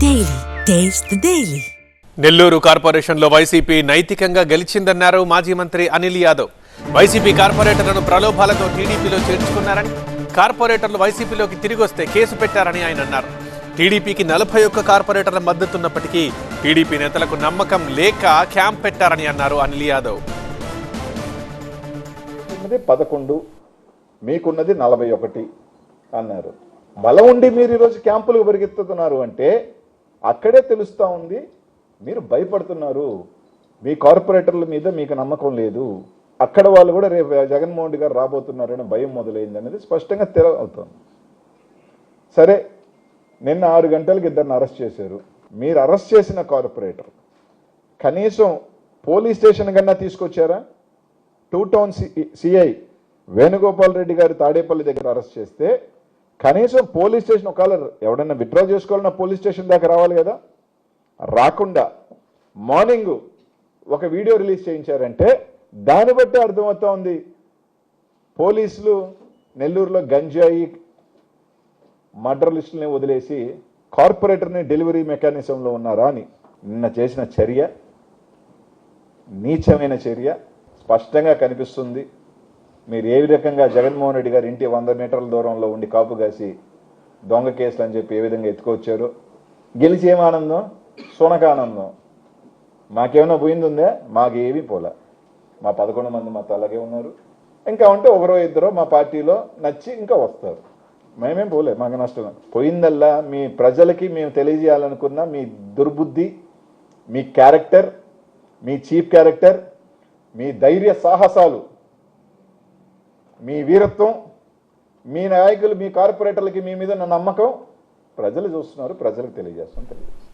Daily. Taste the Daily. Nellore కార్పొరేషన్లో YCP నైతికంగా గెలిచిందన్నారు మాజీ మంత్రి అనిల్ యాదవ్ వైసీపీ కార్పొరేటర్లను ప్రలోభాలతో టీడీపీలో చేర్చుకున్నారని కార్పొరేటర్లు వైసీపీలోకి తిరిగి వస్తే కేసు పెట్టారని ఆయన అన్నారు టీడీపీకి నలభై ఒక్క కార్పొరేటర్ల మద్దతున్నప్పటికీ టీడీపీ నేతలకు నమ్మకం లేక క్యాంప్ పెట్టారని అన్నారు అనిల్ యాదవ్ ఉన్నది పదకొండు మీకున్నది నలభై ఒకటి అన్నారు బలం ఉండి మీరు ఈరోజు క్యాంపులకు పరిగెత్తుతున్నారు అంటే అక్కడే తెలుస్తూ ఉంది మీరు భయపడుతున్నారు. మీ కార్పొరేటర్ల మీద మీకు నమ్మకం లేదు. అక్కడ వాళ్ళు కూడా రేపు జగన్మోహన్ రెడ్డి గారు రాబోతున్నారని భయం మొదలైంది అనేది స్పష్టంగా తెలవుతుంది. సరే నిన్న ఆరు గంటలకు ఇద్దరిని అరెస్ట్ చేశారు. మీరు అరెస్ట్ చేసిన కార్పొరేటర్ కనీసం పోలీస్ స్టేషన్ కన్నా తీసుకొచ్చారా? Two town CI Venugopal Reddy గారు తాడేపల్లి దగ్గర అరెస్ట్ చేస్తే కనీసం పోలీస్ స్టేషన్ ఒకవేళ ఎవడన్నా విత్డ్రా చేసుకోవాలన్నా పోలీస్ స్టేషన్ దాకా రావాలి కదా? రాకుండా మార్నింగ్ ఒక వీడియో రిలీజ్ చేయించారంటే దాన్ని బట్టి అర్థమవుతా ఉంది. పోలీసులు నెల్లూరులో గంజాయి మర్డర్ వదిలేసి కార్పొరేటర్ని డెలివరీ మెకానిజంలో ఉన్నారా అని నిన్న చేసిన చర్య నీచమైన చర్య స్పష్టంగా కనిపిస్తుంది. మీరు ఏ రకంగా జగన్మోహన్ రెడ్డి గారి ఇంటి వంద మీటర్ల దూరంలో ఉండి కాపు కాసి దొంగ కేసులు అని చెప్పి ఏ విధంగా ఎత్తుకొచ్చారు? గెలిచి ఏం ఆనందం? సునక ఆనందం. మాకేమైనా పోయింది ఉందా? మాకేమీ పోలే. మా పదకొండు మంది మాతో అలాగే ఉన్నారు. ఇంకా ఉంటే ఒకరో ఇద్దరో మా పార్టీలో నచ్చి ఇంకా వస్తారు. మేమేం పోలే మాకు నష్టం. పోయిందల్లా మీ ప్రజలకి మేము తెలియజేయాలనుకున్న మీ దుర్బుద్ధి మీ క్యారెక్టర్ మీ చీఫ్ క్యారెక్టర్ మీ ధైర్య సాహసాలు మీ వీరత్వం మీ నాయకులు మీ కార్పొరేటర్లకి మీ మీద నమ్మకం ప్రజలు చూస్తున్నారు ప్రజలకు తెలియజేస్తాం తెలియజేస్తాం